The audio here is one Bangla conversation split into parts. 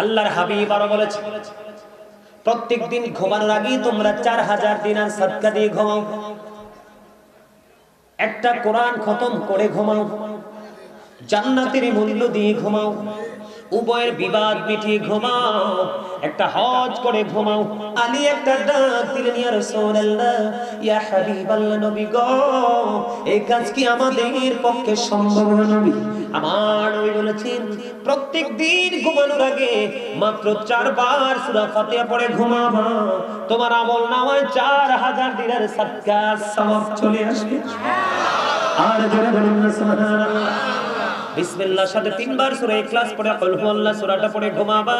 আল্লাহর হাবিব আরও বলেছে, প্রত্যেক দিন ঘুমানোর আগে তোমরা চার হাজার দিন আর সাদকা দিয়ে ঘুমাও। একটা কোরআন খতম করে ঘুমাও। জান্নাতের মূল্য দিয়ে ঘুমাও। উভয়ের বিবাদ মিটিয়ে ঘুমাও, একটা হজ করে ঘুমাও। আলী একটা ডাক দিলেন, ইয়া রাসূলুল্লাহ, ইয়া হাবিবাল্লাহ নবী গো, এই কাজ কি আমাদের পক্ষে সম্ভব নবী? আমার নবী বলেছেন, প্রত্যেক দিন ঘুমানোর আগে মাত্র চারবার সূরা ফাতিহা পড়ে ঘুমাবা। তোমার আমল নামায় চার হাজার দিনের সাদকা সওয়াব চলে আসবে। আর জোরে বলুন সুবহানাল্লাহ। বিসমিল্লাহর সাথে তিনবার সূরা ইখলাস পড়ে, কুল হুয়াল্লাহ সূরাটা পড়ে ঘুমাবা।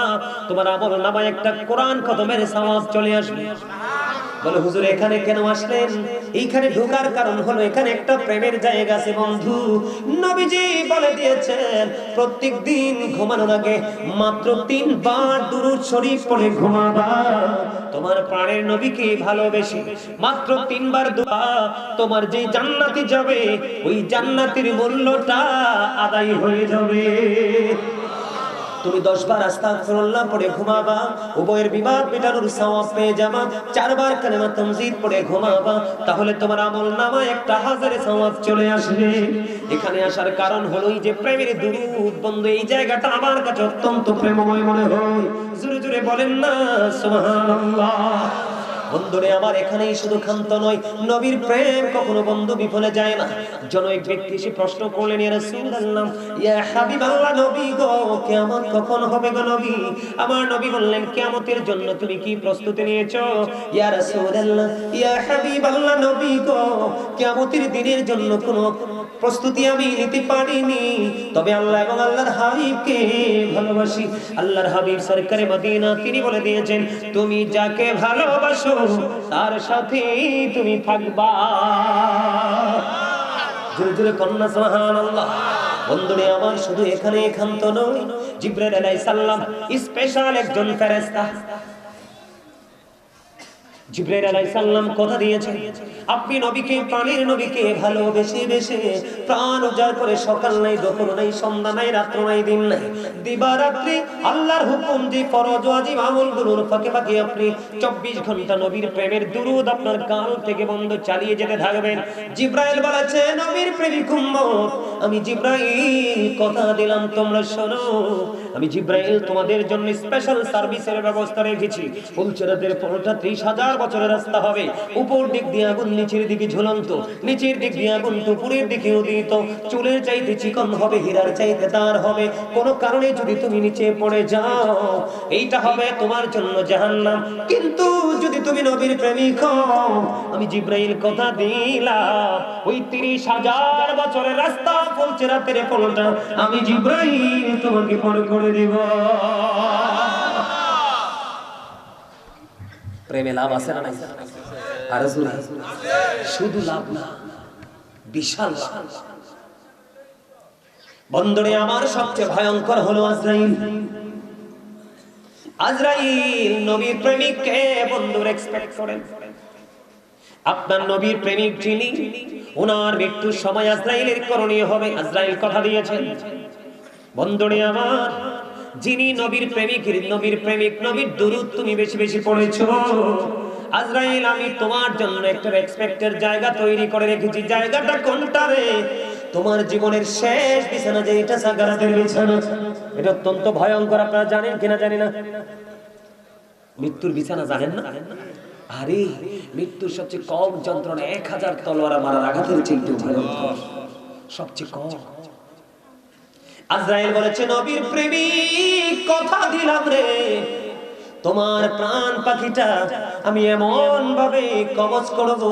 তোমার আমল নামায় একটা কোরআন খতমের সওয়াব চলে আসবে। বলে, হুজুর, এখানে কেন আসলেন? এইখানে ঢোকার কারণ হলো, এখানে একটা প্রেমের জায়গা আছে, বন্ধু। নবীজি বলে দিয়েছেন, প্রত্যেক দিন ঘুমানোর আগে মাত্র তিনবার দুরূদ শরীফ পড়ে ঘুমাবা। তোমার প্রাণের নবীকে ভালোবেসে মাত্র তিনবার দোয়া। তোমার যে জান্নাতি যাবে, ওই জান্নাতের মূল্যটা আদায় হয়ে যাবে। তুমি দশ বার আস্তাগফিরুল্লাহ পড়ে ঘুমাবা, উভয়ের বিবাদ মেটানোর সওয়াব পেয়ে যাবা, চারবার কালেমা তামজিদ পড়ে ঘুমাবা, তাহলে তোমার আমলনামা একটা হাজারে সওয়াব চলে আসবে। এখানে আসার কারণ হলো যে প্রেমের দুরূদ বন্ধু, এই জায়গাটা আমার কাছে অত্যন্ত প্রেমময় মনে হয়। জোরে জোরে বলেন না, সুবহানাল্লাহ। বন্ধুরে, আমার এখানেই শুধু ক্ষান্ত নয় নবীর প্রেম কখনো বন্ধু বিফলে যায় না। জন এক ব্যক্তি এসে প্রশ্ন করলেন, ইয়া রাসূলুল্লাহ, ইয়া হাবিবাল্লাহ, নবী গো, কিয়ামত কখন হবে গো নবী? আমার নবী বললেন, কিয়ামতের জন্য তুমি কি প্রস্তুতি নিয়েছো? ইয়া রাসূলুল্লাহ, ইয়া হাবিবাল্লাহ, নবী গো, কিয়ামতের দিনের জন্য কোনো প্রস্তুতি আমি নিতে পারিনি। তবে আল্লাহ এবং আল্লাহর হাবিবকে ভালোবাসি। আল্লাহর হাবিব সরকারে মদিনা তিনি বলে দিয়েছেন, তুমি যাকে ভালোবাসো, তার সাথে তুমি থাকবা। জোরে জোরে কন্যা আল্লাহ বন্ধুরে, আমার শুধু এখানে এখান্ত নয়, জিব্রাইল আলাইহিস সালাম স্পেশাল একজন ফেরেশতা। জিব্রাইল আলাইহিস সালাম কথা দিয়েছেন, আপনি নবীকে, প্রাণের নবীকে ভালোবেসে বেশে প্রাণ উজাড় করে সকাল নাই, দুপুর নাই, সন্ধ্যা নাই, রাত্র নাই, দিন নাই, দিবারাত্রি আল্লাহর হুকুম যে ফরজ, ওয়াজিব আমলগুলোর ফাঁকে ফাঁকে আপনি 24 ঘণ্টা নবীর প্রেমের দুরূদ আপনার কাল থেকে বন্ধ চালিয়ে যেতে থাকবেন। জিব্রাইল বলেছে, নবীর প্রেমিক উম্মত, আমি জিব্রাইল, কথা দিলাম, তোমরা শোনো, আমি জিব্রাইল তোমাদের জন্য স্পেশাল সার্ভিসের ব্যবস্থা রেখেছি। ফুলচেরাদের পনেরোটা ত্রিশ হাজার বছরের রাস্তা হবে। উপর দিক দিয়ে আগুন নিচের দিকে ঝুলন্ত। নিচের দিক দিয়ে আগুন উপরের দিকে উদিত। চুলের চাইতে চিকন হবে, হীরার চাইতে তার হবে। কোনো কারণে যদি তুমি নিচে পড়ে যাও, এইটা হবে তোমার জন্য জাহান্নাম। কিন্তু যদি তুমি নবীর প্রেমিক হও, আমি জিব্রাইল কথা দিলাম। ওই তিরিশ হাজার বছরের রাস্তা পৌঁছে রাতের পনেরোটা আমি জিব্রাইল তোমাকে পরে করে দিব। প্রেমে লাভ আছে না নাই? আর। শুধু লাভ না, বিশাল লাভ। বন্ধুরে আমার সবচেয়ে ভয়ঙ্কর হলো আজরাইল। আজরাইল নবীর প্রেমিককে বন্ধুর এক্সপেক্ট করেন। আপনার নবীর প্রেমিক যিনি, ওনার মৃত্যুর সময় আজরাইলের করণীয় হবে। আজরাইল কথা দিয়েছেন বন্ধুরে আমার যিনি নবীর প্রেমিক নবীর প্রেমিক, নবীর দুরুদ তুমি বেশি বেশি পড়েছো। আজরাইল, আমি তোমার জন্য একটা এক্সপেক্টের জায়গা তৈরি করে রেখেছি। জায়গাটা কোনটা রে? তোমার জীবনের শেষ বিছানা যে এটা সাগারাতের বিছানা। এটা অত্যন্ত ভয়ঙ্কর, আপনারা জানেন কিনা জানি না। মৃত্যুর বিছানা জানেন না? আরে, মৃত্যুর সবচেয়ে কম যন্ত্রণা এক হাজার তলোয়ারা মারার আঘাতের ভয়ঙ্কর। সবচেয়ে কম। আজরাইল বলেছে নবীর প্রেমিক কথা দিলাম রে। তোমার প্রাণ পাখিটা আমি এমন ভাবে কবজ করব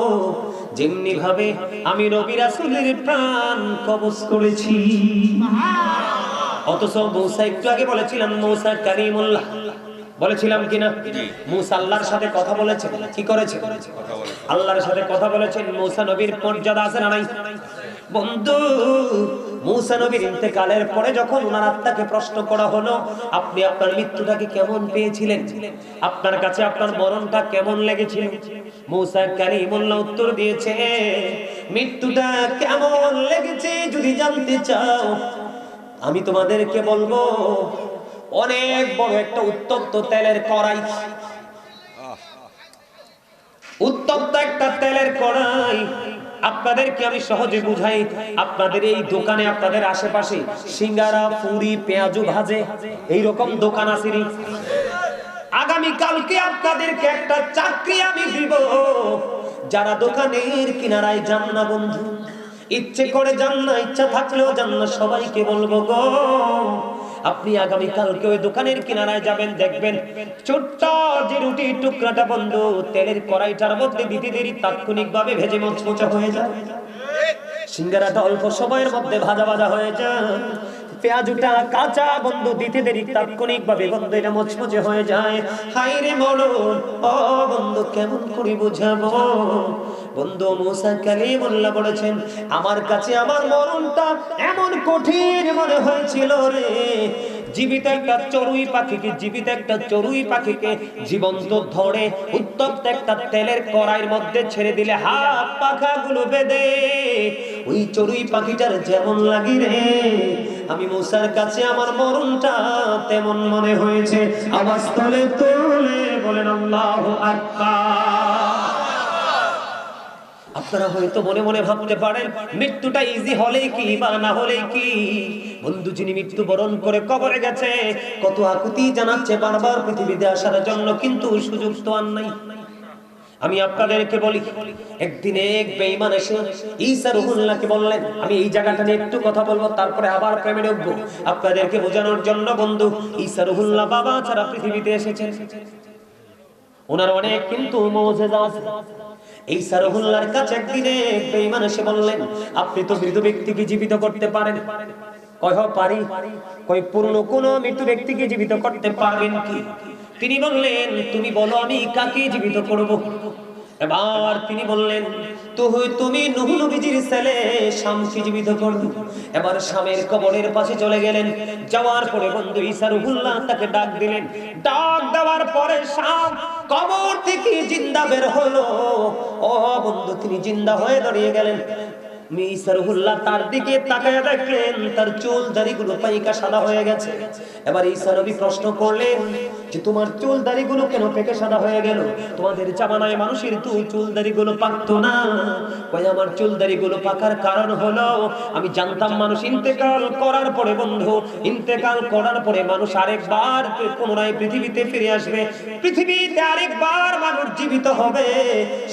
যেমনি ভাবে আমি নবী রাসূলের প্রাণ কবজ করেছি। অথচ মৌসা একটু আগে বলেছিলাম মৌসা কারিমুল্লাহ বলেছিলাম কিনা মুসা আল্লাহর সাথে কথা বলেছে কি করেছে আল্লাহর সাথে কথা বলেছেন। মুসা নবীর মর্যাদা আছে না নাই? বন্ধু মুসা নবীর ইন্তেকালের পরে যখন ওনার আত্মাকে প্রশ্ন করা হলো, আপনি আপনার মৃত্যুটাকে কেমন পেয়েছিলেন? আপনার কাছে আপনার মরণটা কেমন লেগেছিল? মুসা কারিমুল্লাহ উত্তর দিয়েছে, মৃত্যুটা কেমন লেগেছে যদি জানতে চাও, আমি তোমাদেরকে বলব, অনেক বড় একটা উত্তপ্ত তেলের কড়াই। উত্তপ্ত একটা তেলের কড়াই আপনাদেরকে আমি সহজে বুঝাই, আপনাদের এই দোকানে, আপনাদের আশেপাশে সিঙ্গারা, পুরি, পেঁয়াজু ভাজে এই রকম দোকান আছে? আগামী কালকে আপনাদেরকে একটা চাকরি আমি দিব যারা দোকানের কিনারায় যান না বন্ধু, ইচ্ছে করে যান না, ইচ্ছা থাকলেও যান না, সবাইকে বলব গো আপনি আগামী কালকে ওই দোকানের কিনারায় যাবেন, দেখবেন ছোট্ট যে রুটির টুকরাটা বন্ধ, তেলের কড়াইটার মধ্যে দিতে দেরি তাৎক্ষণিক ভাবে ভেজে মচমচা হয়ে যায়। সিঙ্গারাটা অল্প সময়ের মধ্যে ভাজা ভাজা হয়ে যায়। পেঁয়াজুটা কাঁচা বন্ধ, দিতে দেরি তাৎক্ষণিক ভাবে বন্ধ, এটা মচমচে হয়ে যায়। হাই রে মরণ ও বন্ধু, কেমন করে বুঝাবো? বন্ধু মুসা কালিমুল্লাহ বলেছেন, আমার কাছে আমার মরণটা এমন কঠিন মনে হয়েছিল রে। জীবিত একটা চড়ুই পাখিকে, জীবিত একটা চড়ুই পাখিকে জীবন্ত ধরে উত্তপ্ত একটা তেলের কড়াইয়ের মধ্যে ছেড়ে দিলে হাত পাখাগুলো বেঁধে। ওই চড়ুই পাখিটার যেমন লাগি রে। আমি মুসার কাছে আমার মরণটা তেমন মনে হয়েছে। আওয়াজ তলে তোলে বলেন, আল্লাহ আপনারা হয়তো মনে মনে ভাবতে পারেন, মৃত্যুটা ইজি হলে কি বা না হলে কি? বন্ধু যিনি মৃত্যু বরণ করে কবরে গেছে, কত আকুতি জানাচ্ছে বারবার পৃথিবীতে আসার জন্য, কিন্তু সুযোগ তো আর নাই। আমি আপনাদেরকে বলি, একদিনে এক বেঈমান এসে ঈসা রুহুল্লাহকে বললেন, আমি এই জায়গাটা নিয়ে একটু কথা বলব, তারপরে আবার প্রেমে ঢুকবো আপনাদেরকে বোঝানোর জন্য বন্ধু, ঈসা রুহুল্লাহ বাবা ছাড়া পৃথিবীতে এসেছেন। ওনার অনেক কিন্তু মৌজেজা আছে। এই সারহুল্লার কাছে একদিনে বেঈমান এসে বললেন, আপনি তো মৃত ব্যক্তিকে জীবিত করতে পারেন। কয় পারি। কয়, পূর্ণ কোন মৃত ব্যক্তিকে জীবিত করতে পারবেন কি? তিনি বললেন, তুমি বলো, আমি কাকে জীবিত করব? এবার তিনি বললেন তুমি নবীজির ছেলে, শামসি জীবিত করবে। এবার স্বামীর কবরের পাশে চলে গেলেন। যাওয়ার পরে বন্ধু ঈসা রুহুল্লাহ তাকে ডাক দিলেন। ডাক দেওয়ার পরে শাম কবর থেকে জিন্দা বের হলো। ও বন্ধু, তিনি জিন্দা হয়ে দাঁড়িয়ে গেলেন। তার দিকে তাকায় দেখলেন, তার চুল দাড়িগুলো পাইকা সাদা হয়ে গেছে। এবার ঈসা প্রশ্ন করলেন যে তোমার চুল দাড়িগুলো কেন পেকে সাদা হয়ে গেল? তোমাদের জামানায় মানুষের তুই চুল দাড়িগুলো পাকতো না। কই আমার চুল দাড়িগুলো পাকার কারণ হলো, আমি জানতাম মানুষ ইন্তেকাল করার পরে বন্ধু, ইন্তেকাল করার পরে মানুষ আরেকবার পুনরায় পৃথিবীতে ফিরে আসবে। পৃথিবীতে আরেকবার মানুষ জীবিত হবে।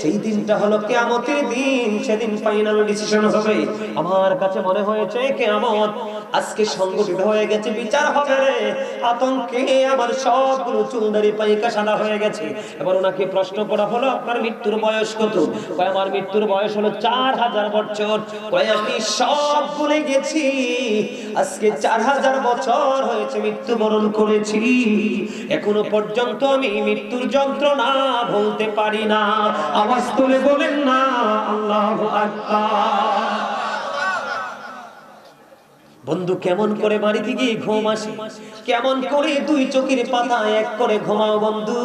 সেই দিনটা হলো কেয়ামতের দিন, সেদিন ফাইনাল ডিসিশন হবে। আমার কাছে মনে হয়েছে, কেয়ামত আজকে সংগঠিত হয়ে গেছে, বিচার হবে আতঙ্কে আমার সবগুলো চুলদারি পাইকা সাদা হয়ে গেছে। এবার ওনাকে প্রশ্ন করা হলো, আপনার মৃত্যুর বয়স কত? কয়, আমার মৃত্যুর বয়স হলো চার হাজার বছর। কয়, আমি সব ভুলে গেছি। আজকে চার হাজার বছর হয়েছে মৃত্যুবরণ করেছি। এখনও পর্যন্ত আমি মৃত্যুর যন্ত্রণা ভুলতে পারি না। আওয়াজ তুলে বলেন না, আল্লাহ আকবার। বন্ধু, কেমন করে বাড়িতে গিয়ে ঘুম আসে? কেমন করে দুই চোখের পাতা এক করে ঘুমাও বন্ধু?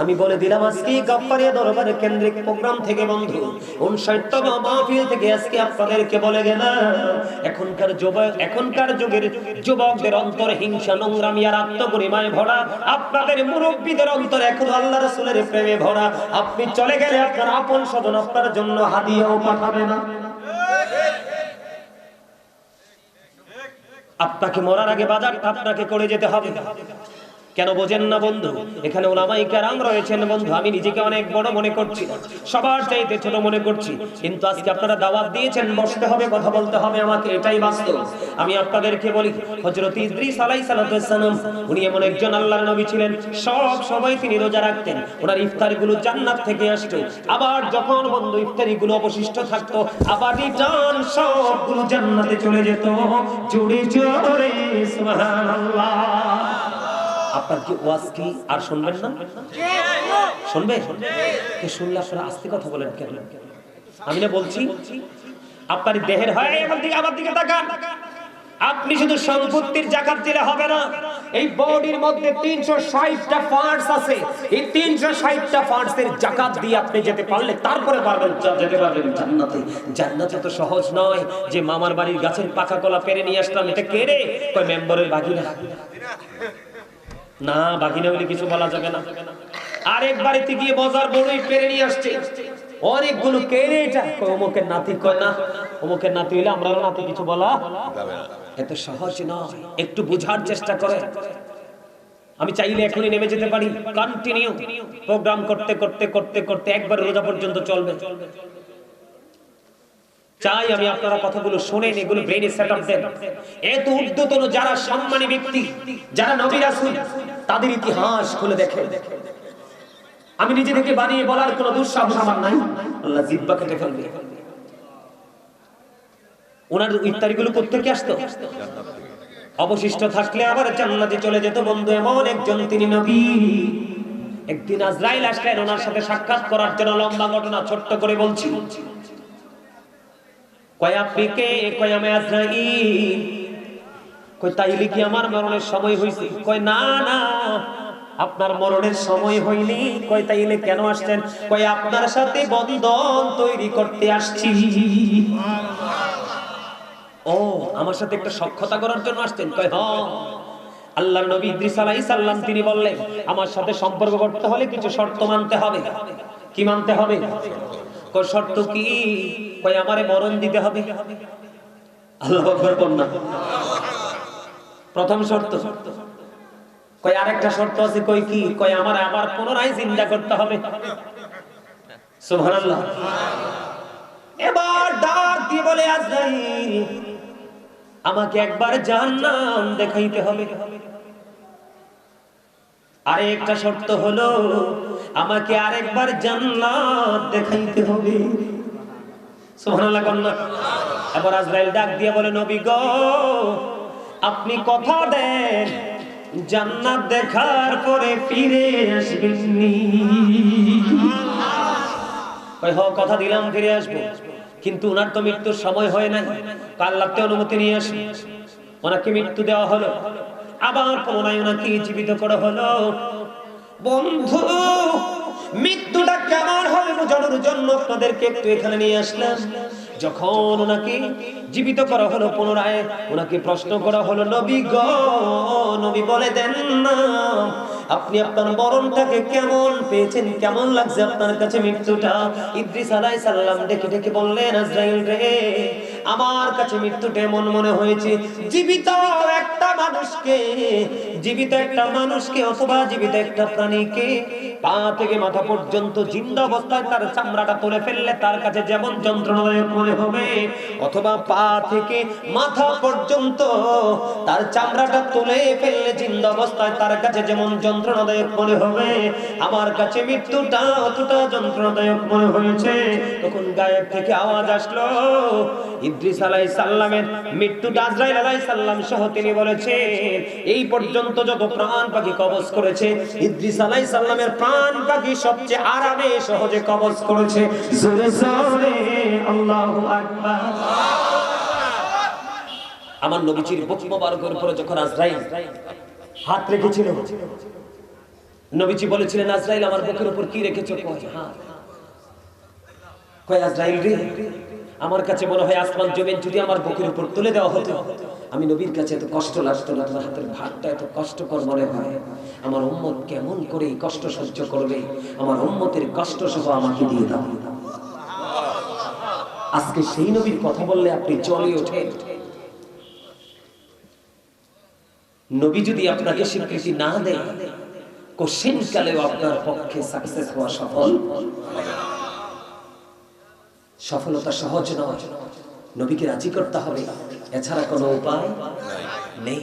আমি বলে দিলাম, আজকে গাফফারিয়া দরবারের কেন্দ্রিক প্রোগ্রাম থেকে বন্ধু। উনষাটতম মাহফিল থেকে আজকে আপনাদেরকে বলে গেলাম, এখনকার যুবক এখনকার যুগের যুবকদের অন্তর হিংসা, নোংরামি আর আত্মগরিমায় ভরা। আপনাদের মুরব্বীদের অন্তর এখন আল্লাহ রাসূলের প্রেমে ভরা। আপনি চলে গেলে আপনার আপন স্বজন আপনার জন্য হাদিয়াও পাঠাবে না। আপনাকে মরার আগে বাজারটা আপনাকে করে যেতে হবে। কেন বোঝেন না বন্ধু? এখানে ওলামাই কারাম রয়েছেন বন্ধু, আমি নিজেকে অনেক বড় মনে করছি, সবার চাইতে ছোট মনে করছি, কিন্তু আজকে আপনারা দাওয়াত দিয়েছেন, বসতে হবে, কথা বলতে হবে আমাকে, এটাই বাস্তব। আমি আপনাদেরকে বলি, হযরত ইদ্রিস আলাইহিস সালাম উনি এমন একজন আল্লাহর নবী ছিলেন, সব সময় তিনি রোজা রাখতেন, ওনার ইফতারিগুলো জান্নাত থেকে আসতো, আবার যখন বন্ধু ইফতারিগুলো অবশিষ্ট থাকতো, আবার রিটার্ন সবগুলো জান্নাতে চলে যেত, জোরে জোরে, সুবহানাল্লাহ। আপনার কি ওয়াজ কি? আর শুনবেন না? শুনবে? কে শুনলে আপনারা আস্তে কথা বলেন কেন? আমি না বলছি আপনার দেহের হয় আমার দিকে আমার দিকে তাকান। আপনি শুধু সম্পত্তির জাকাত দিলে হবে না এই বডির মধ্যে তিনশো ষাটটা পার্টস আছে। এই তিনশো ষাটটা পার্টস এর জাকাত দিয়ে আপনি যেতে পারলে তারপরে পারবেন। যেতে পারবেন। জান্নাতে জান্নাতে তো সহজ নয় যে মামার বাড়ির গাছের পাকা কলা পেরে নিয়ে আসলাম। এটা কেড়ে কয় মেম্বারের বাগিরা না, বাকি না হলে কিছু বলা যাবে না। আরেক বাড়িতে গিয়ে বাজার বড়ই পেরে নিয়ে আসছে। অনেকগুলো কেড়ে এটা অমুকের নাতি কয় না? অমুকের নাতি হইলে আমরা নাতি, কিছু বলা এত সহজ নয়, একটু বোঝার চেষ্টা করে। আমি চাইলে এখনই নেমে যেতে পারি। কন্টিনিউ প্রোগ্রাম করতে করতে করতে করতে একবার রোজা পর্যন্ত চলবে চলবে। চাই আমি আপনারা কথাগুলো শোনেন, এগুলো ব্রেনে সেট আপ দেন। এত ঊর্ধ্বতন যারা সম্মানী ব্যক্তি, যারা নবী রাসূল, তাদের ইতিহাস খুলে দেখেন। আমি নিজে থেকে বানিয়ে বলার কোনো দুঃসাহস আমার নাই। আল্লাহ জিব্বা কেটে ফেলবে। ওনার ইফতারিগুলো কোথেকে আসতো? অবশিষ্ট থাকলে আবার জান্নাতে চলে যেত বন্ধু এমন একজন, তিনি নবী। একদিন আজরাইল আসলেন, ওনার সাথে সাক্ষাৎ করার জন্য লম্বা ঘটনা ছোট্ট করে বলছি। কয় আপনি কে? কয় আমি আজরাইল। কয়, তাইলে কি আমার মরণের সময় হয়েছে কয়, না না। আপনার মরণের সময় হয়নি কয়, তাইলে কেন আসছেন? কয়, আপনার সাথে বন্ধন তৈরি করতে আসছি। ও, আমার সাথে একটা সক্ষতা করার জন্য আসছেন? কয়, হ। আল্লাহর নবী ইদ্রিস আলাইহিস সালাম, তিনি বললেন, আমার সাথে সম্পর্ক করতে হলে কিছু শর্ত মানতে হবে। কি মানতে হবে? শর্ত কি? কয়, আমারে মরণ দিতে হবে। আল্লাহ আকবার কন্যা প্রথম শর্ত। কয়, আরেকটা শর্ত আছে কই কি? কয়, আমার আবার পুনরায় চিন্তা করতে হবে। সুবহানাল্লাহ। এবার ডাক দিয়ে বলে, আজরাইল, আমাকে একবার জান্নাত দেখাইতে হবে। আরে একটা শর্ত হলো, আমাকে আরেকবার জান্নাত দেখাইতে হবে। সুবহানাল্লাহ কন্যা। এবার আজরাইল ডাক দিয়ে বলে, নবী গো, আপনি কথা দেন, জান্নাত দেখার পরে ফিরে আসবেননি কয় হ কথা দিলাম, ফিরে আসব। কিন্তু ওনার তো মৃত্যুর সময় হয় নাই। কাল লাগতে অনুমতি নিয়ে আসি। ওনাকে মৃত্যু দেওয়া হলো। আবার পুনরায় ওনাকে জীবিত করা হলো। বন্ধু, মৃত্যুটা কেমন হবে বোঝানোর জন্য আপনাদেরকে একটু এখানে নিয়ে আসলাম। যখন ওনাকে জীবিত করা হলো পুনরায়, ওনাকে প্রশ্ন করা হলো, নবী গ, নবী বলে দেন না, আপনি আপনার মরণটাকে কেমন পেয়েছেন? কেমন লাগছে আপনার কাছে মৃত্যুটা? ইদ্রিস আলাইহিস সালাম ডেকে ডেকে বললেন, আজরাইল রে আমার কাছে মৃত্যুটা এমন মনে হয়েছে, জীবিত একটা মানুষকে, জীবিত একটা মানুষকে অথবা জীবিত একটা প্রাণীকে পা থেকে মাথা পর্যন্ত জিন্দা অবস্থায় তার চামড়াটা তুলে ফেললে তার কাছে যেমন যন্ত্রণাদায়ক মনে হবে, অথবা পা থেকে মাথা পর্যন্ত তার চামড়াটা তুলে ফেললে জিন্দা অবস্থায় তার কাছে যেমন যন্ত্রণাদায়ক মনে হবে, আমার কাছে মৃত্যুটা অতটা যন্ত্রণাদায়ক মনে হয়েছে। তখন গায়েব থেকে আওয়াজ আসলো ইদ্রিস আলাই সাল্লামের মৃত্যু আজরাইল আলাই সাল্লাম সহ তিনি বলেছেন, এই পর্যন্ত যত প্রাণ পাখি কবজ করেছে ইদ্রিস আলাই সাল্লামের প্রাণ পাখি সবচেয়ে আরামে সহজে কবজ করেছে। জোরে জোরে আল্লাহু আকবার। আমার নবীজির মোবারকের যখন আজরাইল হাত রেখেছিল, নবীজি বলেছিলেন, আজরাইল, আমার বুকের উপর কি রেখেছো? কয় হাত কয়, আজরাইল রে আমার কাছে মনে হয় আসমান, জমিন যদি আমার বুকের উপর তুলে দেওয়া হতো, আমি নবীর কাছে এত কষ্ট লাগতো না, তোমার হাতের ভাতটা এত কষ্টকর মনে হয়। আমার উম্মত কেমন করে এই কষ্ট সহ্য করবে? আমার উম্মতের কষ্ট সহ আমাকে দিয়ে দাও। আজকে সেই নবীর কথা বললে আপনি চলে ওঠেন। নবী যদি আপনাকে স্বীকৃতি না দেয় কোশ্চেন কালেও আপনার পক্ষে সাকসেস হওয়া সফল। সফলতা সহজ নয়। নবীকে রাজি করতে হবে। এছাড়া কোনো উপায় নেই।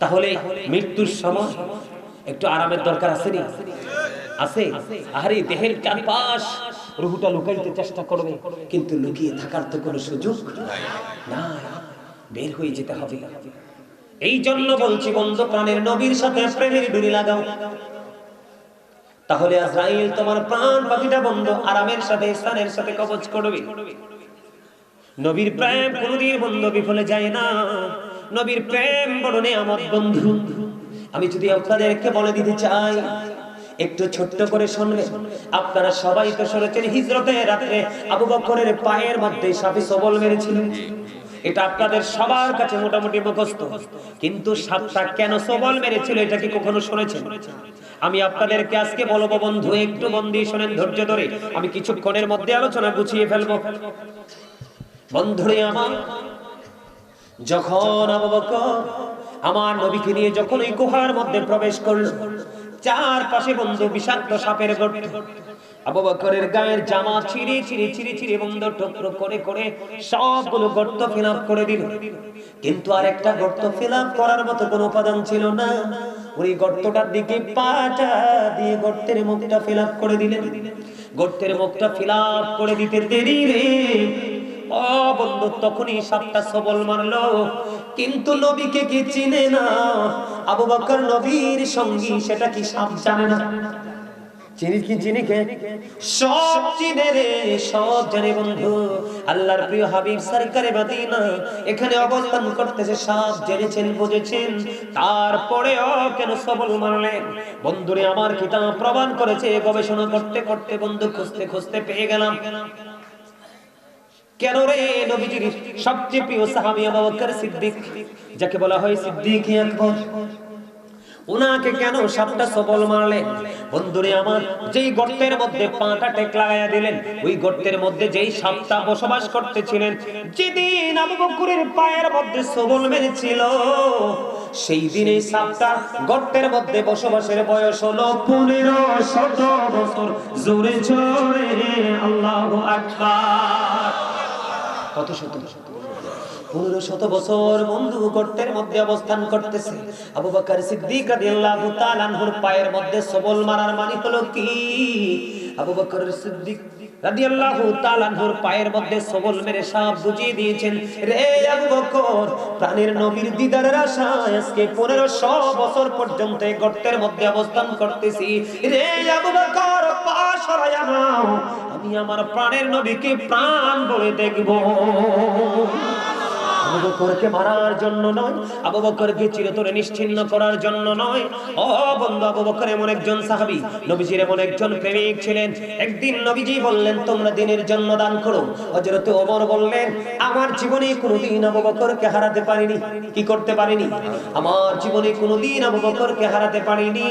তাহলে মৃত্যুর সময় একটু আরামের দরকার আছে নি? আছে? আরে দেহের চারপাশ রুহুটা লুকাইতে চেষ্টা করবে। কিন্তু লুকিয়ে থাকার তো কোনো সুযোগ না বের হয়ে যেতে হবে। এই জন্য বলছি, বন্ধু, প্রাণের নবীর সাথে প্রেমের ডুরি লাগাও। তাহলে আজরাইল তোমার প্রাণ পাখিটা বন্ধ, আরামের সাথে, স্থানের সাথে কবজ করবে। নবীর প্রেম কোনদিন বন্ধ, বিফলে যায় না। নবীর প্রেম বড় নেয়ামত, বন্ধু। আমি যদি আপনাদেরকে বলে দিতে চাই, একটু ছোট্ট করে শুনবে আপনারা সবাই তো শুনেছেন, হিজরতের রাতে আবু বকরের পায়ের মধ্যে সাপে সবল মেরেছিল এটা আপনাদের সবার কাছে মোটামুটি মুখস্থ। কিন্তু সাপটা কেন সবল মেরেছিল এটা কি কখনো শুনেছেন? আমি আপনাদেরকে আজকে বলব বন্ধু, একটু দিয়ে শোনেন, ধৈর্য ধরে। আমি কিছুক্ষণের মধ্যে আলোচনা গুছিয়ে ফেলব। বন্ধুরে আমার, যখন আমার নবীকে নিয়ে যখন ওই গুহার মধ্যে প্রবেশ করল, চারপাশে বন্ধু বিষাক্ত সাপের গর্ত। আবু গায়ের জামা ছিঁড়ে ছিঁড়ে ছিঁড়ে ছিঁড়ে বন্ধ টুকরো করে করে সবগুলো গর্ত ফিল করে দিল। কিন্তু আরেকটা গর্ত ফিল করার মতো কোনো উপাদান ছিল না। ওই গর্তটার দিকে পাটা দিয়ে গর্তের মুখটা ফিল করে দিলেন। গর্তের মুখটা ফিল করে দিতে দেরি রে। ও বন্ধু, তখনই সাতটা সবল মারলো। কিন্তু নবীকে কি চিনে না? আবু বকর নবীর সঙ্গী, সেটা কি সাপ জানে না? চিনি কি রে জানে বন্ধু। আল্লাহর প্রিয় হাবিব এখানে জেনেছেন, বুঝেছেন। কেন সবল মারলেন বন্ধুরে, আমার কিতাব প্রমাণ করেছে, গবেষণা করতে করতে বন্ধু খুঁজতে খুঁজতে পেয়ে গেলাম। কেন রে নবীজির সবচেয়ে প্রিয় সাহাবী আবু বকর সিদ্দিক, যাকে বলা হয় সিদ্দিক আকবর? ওনাকে কেন সাতটা সবল মারলেন বন্ধুরে আমার, যেই গর্তের মধ্যে পাটা টেক লাগাইয়া দিলেন, ওই গর্তের মধ্যে যেই সাপটা বসবাস করতেছিলেন, যেদিন আবু বকরের পায়ের মধ্যে সবল মেরেছিল, সেই দিনে সাপটা গর্তের মধ্যে বসবাসের বয়স হলো পনেরো শত বছর। জোরে জোরে, আল্লাহ আকবার। কত শত শত পনেরো শত বছর বন্ধু গর্তের মধ্যে অবস্থান করতেছে। আবু বকর সিদ্দিক পায়ের মধ্যে সবল মারার আবু বকর পায়ের মধ্যে সবল মেরে সাপ বুঝিয়ে দিয়েছেন, রে আবু বকর, প্রাণের নবীর দিদারের আশায় আজকে 1500 বছর পর্যন্ত গর্তের মধ্যে অবস্থান করতেছি। রে আবু বকর আমি আমার প্রাণের নবীকে প্রাণ বলে দেখব। আবু বকরকে মারার জন্য নয় আবু বকরকে চিরতরে করার জন্য নয়। ও বন্ধু আবু বকর এমন একজন সাহাবী, নবীজির এমন একজন প্রেমিক ছিলেন। একদিন নবীজি বললেন, তোমরা দিনের জন্য দান করো। হযরত ওমর বললেন, আমার জীবনে কোনোদিন আবু বকরকে হারাতে পারিনি। কি করতে পারিনি? আমার জীবনে কোনোদিন আবু বকরকে হারাতে পারিনি।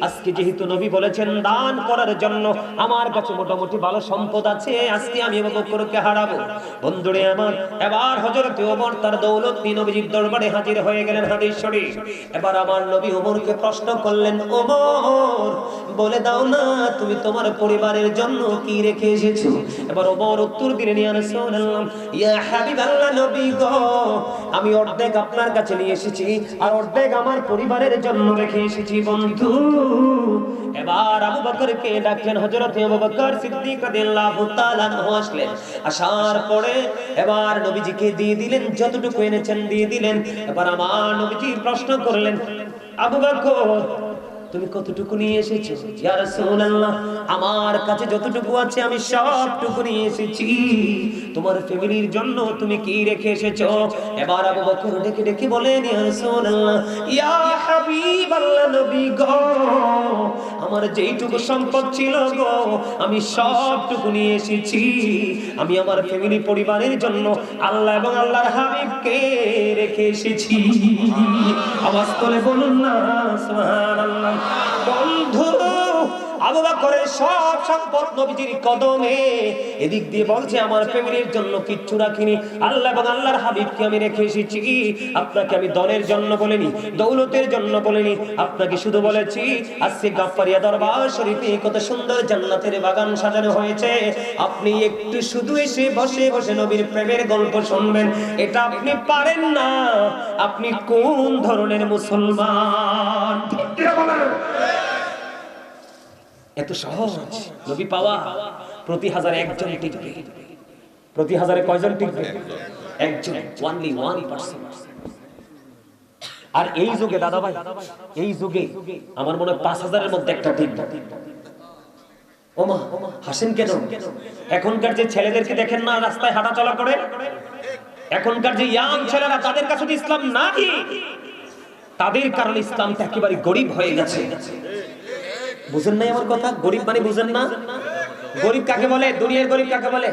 আজকে যেহেতু নবী বলেছেন দান করার জন্য, আমার কাছে মোটামুটি ভালো সম্পদ আছে, আজকে আমি আবু বকরকে হারাবো। বন্ধুরে আমার, এবার হযরত ওমর তার দৌলত নিয়ে নবীজির দরবারে হাজির হয়ে গেলেন হাদিস শরীফ। এবার আমার নবী ওমরকে প্রশ্ন করলেন ওমর বলে দাও না, তুমি তোমার পরিবারের জন্য কি রেখে এসেছ? এবার ওমর উত্তর দিলেন, ইয়া রাসূলুল্লাহ, ইয়া হাবিবাল্লাহ নবী গো, আমি অর্ধেক আপনার কাছে নিয়ে এসেছি, আর অর্ধেক আমার পরিবারের জন্য রেখে এসেছি, বন্ধু। এবার আবু বকরকে ডাকলেন হযরত আবু বকর সিদ্দিক রাদিয়াল্লাহু তাআলা আসলেন। আসার পরে এবার নবীজিকে দিয়ে দিলেন, যতটুকু এনেছেন দিয়ে দিলেন। এবার আমার নবীজি প্রশ্ন করলেন, আবু বকর তুমি কতটুকু নিয়ে এসেছ? ইয়া রাসূলুল্লাহ, আমার কাছে যতটুকু আছে আমি সবটুকু নিয়ে এসেছি। তোমার ফ্যামিলির জন্য তুমি কি রেখে এসেছ? এবার আবু বকর ডেকে ডেকে বলেন, ইয়া রাসূলুল্লাহ, ইয়া হাবিবাল্লাহ নবী গো, আমার যেইটুকু সম্পদ ছিল গো, আমি সবটুকু নিয়ে এসেছি। আমি আমার ফ্যামিলি পরিবারের জন্য আল্লাহ এবং আল্লাহর হাবিবকে রেখে এসেছি। আওয়াজ করে বলুন না, সুবহানাল্লাহ। বন্ধু আবু বকরের সব সম্পদ নবীজির কদমে। এদিক দিয়ে বলছে, আমার ফ্যামিলির জন্য কিচ্ছু রাখিনি। আল্লাহ এবং আল্লাহর হাবিবকে আমি রেখে এসেছি। আপনাকে আমি দলের জন্য বলিনি, দৌলতের জন্য বলিনি। আপনাকে শুধু বলেছি, আজকে গাফফারিয়া দরবার শরীফে কত সুন্দর জান্নাতের বাগান সাজানো হয়েছে। আপনি একটু শুধু এসে বসে বসে নবীর প্রেমের গল্প শুনবেন। এটা আপনি পারেন না। আপনি কোন ধরনের মুসলমান? ঠিক বলেন? এত সহজ নবী পাওয়া, প্রতি হাজারে একজন টিকবে। প্রতি হাজারে কয়জন টিকবে? একজন ওয়ানলি ওয়ান পার্সেন্ট আর এই যুগে দাদা ভাই এই যুগে আমার মনে হয় পাঁচ হাজারের মধ্যে একটা টিকবে। ওমা, হাসেন কেন? এখনকার যে ছেলেদেরকে দেখেন না, রাস্তায় হাঁটা চলা করে? এখনকার যে ইয়াং ছেলেরা, তাদের কাছে ইসলাম নাই তাদের কারণে ইসলামটা একেবারে গরিব হয়ে গেছে। বুঝেন নাই আমার কথা? গরিব মানে বুঝেন না? গরিব কাকে বলে? দুনিয়ার গরিব কাকে বলে?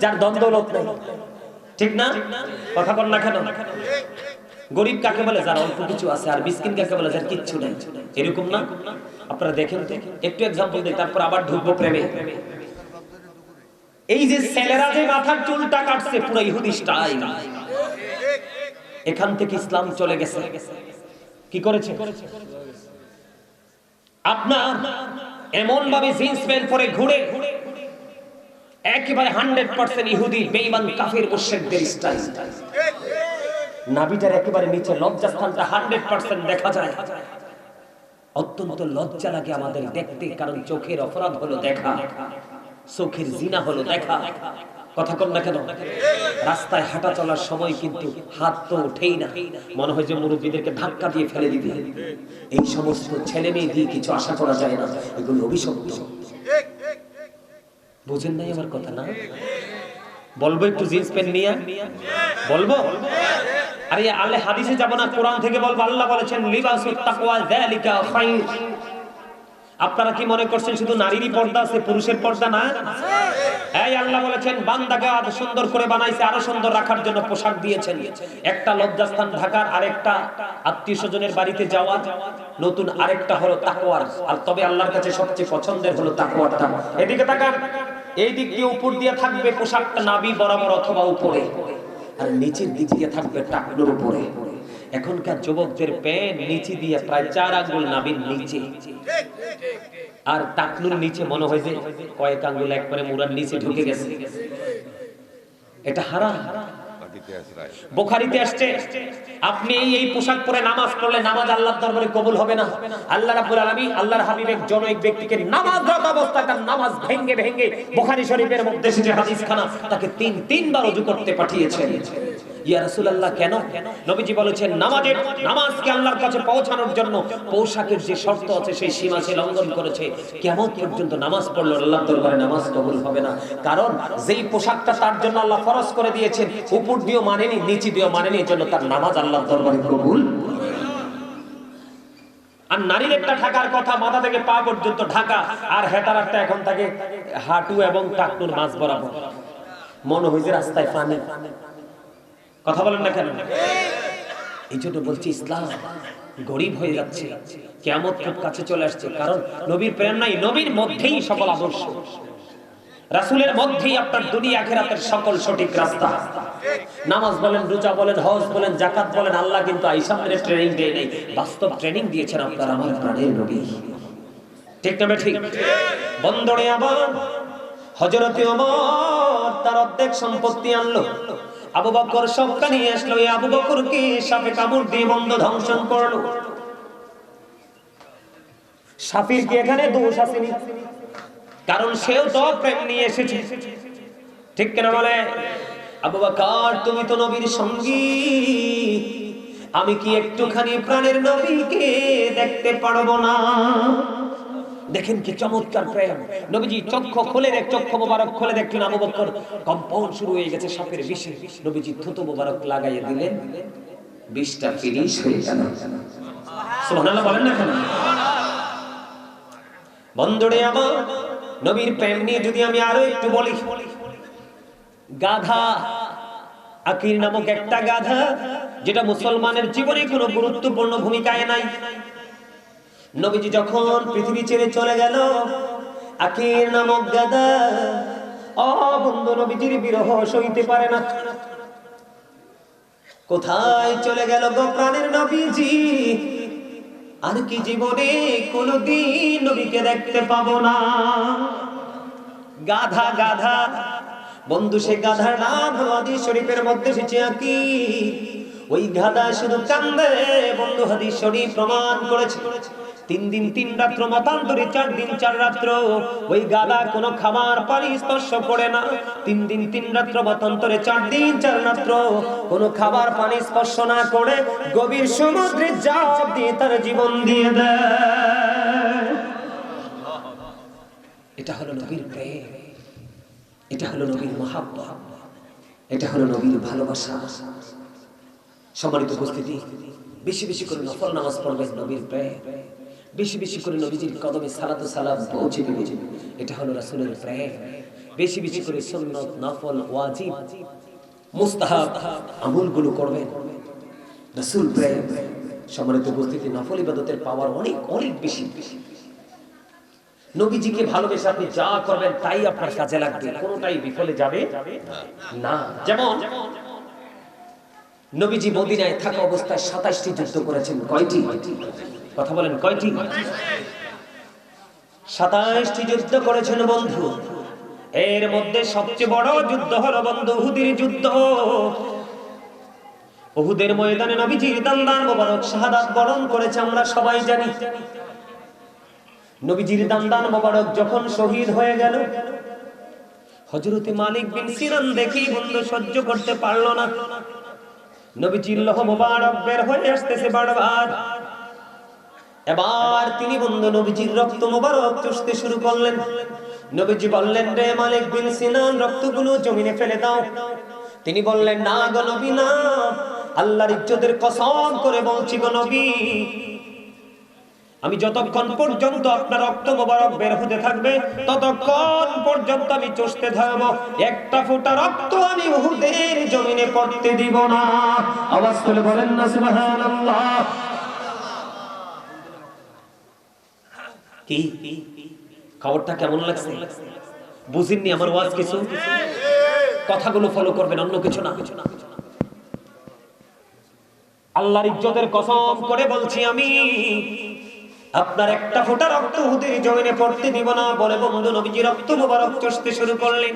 যার দ্বন্দ্ব লোক নাই। ঠিক না? কথা বল না কেন? গরিব কাকে বলে? যার অল্প কিছু আছে, আর মিসকিন কাকে বলে? যার কিচ্ছু নাই। এরকম না? আপনারা দেখেন। একটু এক্সাম্পল দিই, তারপর আবার ঢুকবো প্রেমে। এই যে ছেলেরা যে মাথার চুলটা কাটছে, পুরো ইহুদি স্টাইল। এখান থেকে ইসলাম চলে গেছে। কি করেছে? আপনার এমন ভাবে জিন্স প্যান্ট পরে ঘুরে একেবারে হান্ড্রেড পার্সেন্ট ইহুদি বেইমান কাফের মুশরিকদের স্টাইল। নাভিটার একেবারে নিচে লজ্জাস্থানটা হান্ড্রেড পার্সেন্ট দেখা যায়। অত্যন্ত লজ্জা লাগে আমাদের দেখতে, কারণ চোখের অপরাধ হলো দেখা, চোখের জিনা হলো দেখা। কথা কন না কেন? রাস্তায় হাঁটা চলার সময় কিন্তু হাত তো উঠেই না। মনে হয় যে মুরব্বীদেরকে ধাক্কা দিয়ে ফেলে দিবে। এই সমস্ত ছেলে মেয়ে দিয়ে কিছু আশা করা যায় না। এগুলো অভিশপ্ত। বুঝেন নাই আমার কথা না? বলব একটু জিন্স প্যান্ট নিয়ে? বলব? আরে আলে হাদিসে যাব না, কোরআন থেকে বলব, আল্লাহ বলেছেন লিবাসুত তাকওয়া যালিকা খায়র আপনারা কি মনে করছেন শুধু নারীরই পর্দা আছে, পুরুষের পর্দা না? এই আল্লাহ বলেছেন বান্দাকে আরও সুন্দর করে বানাইছে, আরও সুন্দর রাখার জন্য পোশাক দিয়েছেন। একটা লজ্জাস্থান ঢাকার, আরেকটা আত্মীয় স্বজনের বাড়িতে যাওয়া, নতুন আরেকটা হলো তাকওয়ার। আর তবে আল্লাহর কাছে সবচেয়ে পছন্দের হলো তাকওয়ার তাকওয়ারটা। এদিকে তাকান, এই দিক দিয়ে উপর দিয়ে থাকবে পোশাকটা নাবি বরাবর অথবা উপরে, আর নিচের দিক দিয়ে থাকবে টাকলোর উপরে। এখনকার যুবকদের প্যান্ট নিচে দিয়ে প্রায় চার আঙ্গুল নাবির নিচে। আর টাকলুর নিচে মনে হয় যে কয়েক আঙ্গুল একবারে মুরার নিচে ঢুকে গেছে। এটা আসছে, আপনি এই পোশাক পরে নামাজ পড়লে নামাজ দরবারে কবুল হবে না। আল্লাহ আল্লাহর এক ব্যক্তিকে নামাজ ভেঙ্গে ভেঙ্গে বুখারী শরীফের মধ্যে তাকে তিন তিনবার ওযু করতে পাঠিয়েছেন। ইয়া রাসূলুল্লাহ, কেন? নবীজি বলেছেন, নামাজের নামাজকে আল্লাহর কাছে পৌঁছানোর জন্য পোশাকের যে শর্ত আছে, সেই সীমা সে লঙ্ঘন করেছে। কেমন পর্যন্ত নামাজ পড়ল, আল্লাহর দরবারে নামাজ কবুল হবে না। কারণ যেই পোশাকটা তার জন্য আল্লাহ ফরজ করে দিয়েছেন, উপর দিয়েও মানেনি, নিচে দিয়েও মানেনি এর জন্য তার নামাজ আল্লাহর দরবারে কবুল আর নারীর একটা ঢাকার কথা, মাথা থেকে পা পর্যন্ত ঢাকা। আর হেতার একটা এখন থাকে হাঁটু এবং টাকটুর মাছ বরাবর। মনে হয়েছে রাস্তায় পানি। কথা বলেন না কেন? এই জন্য বলছি, ইসলাম গরিব হয়ে যাচ্ছে। কেমন খুব কাছে চলে আসছে। কারণ নবীর প্রেম নাই, নবীর মধ্যেই সকল আদর্শ। রাসূলের মধ্যেই আপনার দুনিয়া আখিরাতের সকল সঠিক রাস্তা। নামাজ বলেন, রোজা বলেন, হজ বলেন জাকাত বলেন, আল্লাহ কিন্তু এই সামনে ট্রেনিং দেয় নাই। বাস্তব ট্রেনিং দিয়েছেন আপনার আমার প্রাণের নবী। ঠিক না ঠিক বন্দরে আবার হজরতে ওমর তার অর্ধেক সম্পত্তি আনলো। আবু বকর সবকা নিয়ে আসলো এই আবু বকরকে সাপে কামড় দিয়ে বন্ধ ধ্বংসন করল। সাফির কি এখানে? দোষ আসেনি। কারণ সেও তো প্রেম নিয়ে এসেছে। ঠিক কেন বলে? আবু বকর, তুমি তো নবীর সঙ্গী। আমি কি একটুখানি প্রাণের নবীকে দেখতে পারব না? দেখেন কি চমৎকার প্রেম। নবীজি চক্ষু খুলে দেখ, চক্ষু মোবারক খুলে দেখলেন আবু বকর কম্পাউন্ড শুরু হয়ে গেছে সাপের বিষে। নবীজি থুতু মোবারক লাগাইয়ে দিলেন। বিষটা ফিনিশ হয়ে গেল। সুবহানাল্লাহ বলেন না কেন? বন্ধুরে আমার, নবীর প্রেম নিয়ে যদি আমি আরও একটু বলি। গাধা, আকির নামক একটা গাধা, যেটা মুসলমানের জীবনে কোনো গুরুত্বপূর্ণ ভূমিকায় নাই। নবীজি যখন পৃথিবী ছেড়ে চলে গেল আকির নামক গাদা বন্ধু নবীজির বিরহ সইতে পারে না। কোথায় চলে গেল গো প্রাণের নবীজি? আর কি জীবনে কোনদিন নবীকে দেখতে পাবো না। গাধা গাধা, বন্ধু সে গাধার নাম হলো হাদিস শরীফের মধ্যে এসেছে আকি। ওই গাধা শুধু কান্দে, বন্ধু হাদিস শরীফ প্রমাণ করেছে। তিন দিন, তিন রাত্র, মতান্তরে চার দিন, চার রাত্র। ওই গাদা কোনো খাবার পানি স্পর্শ করে না। তিন দিন, তিন রাত্র, মতান্তরে চার দিন, চার রাত্র। কোনো খাবার, পানি স্পর্শ না করে গভীর সমুদ্রে জাপ দিয়ে তার জীবন দিয়ে দেয়। এটা হলো নবীর প্রেম। এটা হলো নবীর মহাব্বা এটা হলো নবীর ভালোবাসা। সম্মানিত উপস্থিতি, বেশি বেশি করে নফল নামাজ পড়বেন নবীর প্রেম। বেশি বেশি করে নবীজির কদমে সালাতু সালাম পৌঁছে দিবে। এটা হলো রাসূলের প্রেম। বেশি বেশি করে সুন্নত, নফল, ওয়াজিব, মুস্তাহাব আমলগুলো করবেন। রসুল প্রেম, সম্মানিত উপস্থিতি, নফল ইবাদতের পাওয়ার অনেক অনেক বেশি। নবীজিকে ভালোবেসে আপনি যা করবেন তাই আপনার কাজে লাগবে। কোনোটাই বিফলে যাবে না। যেমন, নবীজি মদিনায় থাকা অবস্থায় সাতাশটি যুদ্ধ করেছেন। কয়টি? কথা বলেন কয়টি সাতাশটি যুদ্ধ করেছেন বন্ধু। এর মধ্যে সবচেয়ে বড় যুদ্ধ হলো বন্ধু উহুদের যুদ্ধ। উহুদের ময়দানে নবীজির দান্দান মোবারক শাহাদাত বরণ করেছে, আমরা সবাই জানি। নবীজির দান্দান মোবারক যখন শহীদ হয়ে গেল হজরতে মালিক বিন সিরান দেখি বন্ধু সহ্য করতে পারল না। নবীজির লহ মোবারক বের হয়ে আসতেছে বারবার। এবার তিনি বন্ধু নবীজির রক্ত মোবারক চুষতে শুরু করলেন। নবীজি বললেন, রে মালিক বিন সিনান, রক্তগুলো জমিনে ফেলে দাও। তিনি বললেন, না গো নবী, না। আল্লাহর ইজ্জতের কসম করে বলছি গো নবী। আমি যতক্ষণ পর্যন্ত আপনার রক্ত মোবারক বের হতে থাকবে, ততক্ষণ পর্যন্ত আমি চষতে থাকব। একটা ফোঁটা রক্ত আমি উহুদের জমিনে পড়তে দিব না। আওয়াজ করে বলেন না, সুবহানাল্লাহ। কি? খবরটা কেমন লাগছে? বুঝিননি আমার ওয়াজ কিছু? কথাগুলো ফলো করবেন, অন্য কিছু না। আল্লাহর ইজ্জতের কসম করে বলছি আমি, আপনার একটা ফোঁটা রক্ত হুদের জমিনে পড়তে দিব না বলে বন্ধু নবীজি রক্ত মোবারক চষতে শুরু করলেন।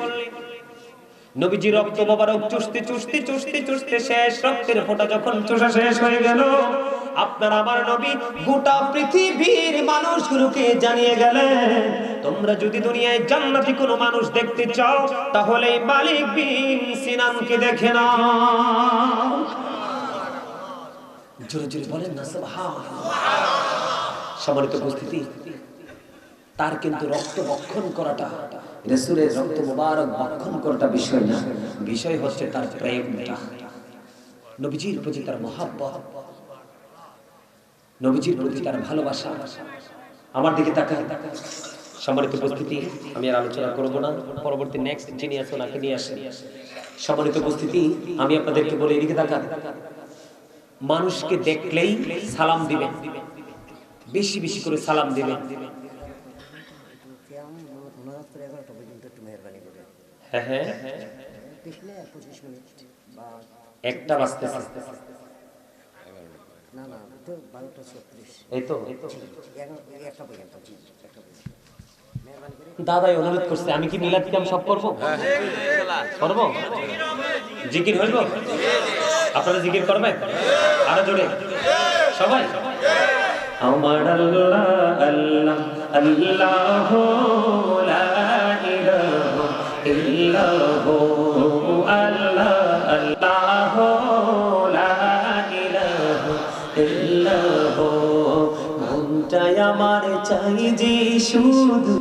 নবীজি রক্ত মোবারক চুষতে চুষতে চুষতে চুষতে শেষ, রক্তের ফোঁটা যখন চুষা শেষ হয়ে গেল আপনার আমার নবী গোটা পৃথিবীর মানুষগুলোকে জানিয়ে গেলেন তোমরা যদি দুনিয়ায় জান্নাতি কোনো মানুষ দেখতে চাও, তাহলে মালিক বিন সিনানকে দেখে না জোরে জোরে বলেন না সম্মানিত উপস্থিতি, তার কিন্তু রক্ত বক্ষণ করাটা, রসুলের রক্ত মোবারক বক্ষণ করাটা বিষয় না, বিষয় হচ্ছে তার প্রেমটা। নবীজির প্রতি তার মহাব্বত। নবীজির প্রতি তার ভালোবাসা। আমার দিকে তাকায় সম্মানিত উপস্থিতি, আমি আর আলোচনা করব না। পরবর্তী নেক্সট যিনি আছে ওনাকে নিয়ে আসেন। সম্মানিত উপস্থিতি, আমি আপনাদেরকে বলে এদিকে তাকান। মানুষকে দেখলেই সালাম দিবেন। বেশি বেশি করে সালাম দিবেন। হ্যাঁ হ্যাঁ। একটা বাজতেছে। না না। বারোটা ছত্রিশ। এই তো এই তো। এগারো একটা পর্যন্ত একটা পর্যন্ত। দাদাই অনুরোধ করছে আমি কি মিলাদ কাম সব করব? করব? জিকির হইব? আপনারা জিকির করবেন? আরও জোরে। সবাই? আমার আল্লাহ আল্লাহ আল্লাহ লা ইলাহা ইল্লাহু। চাই যে শুধু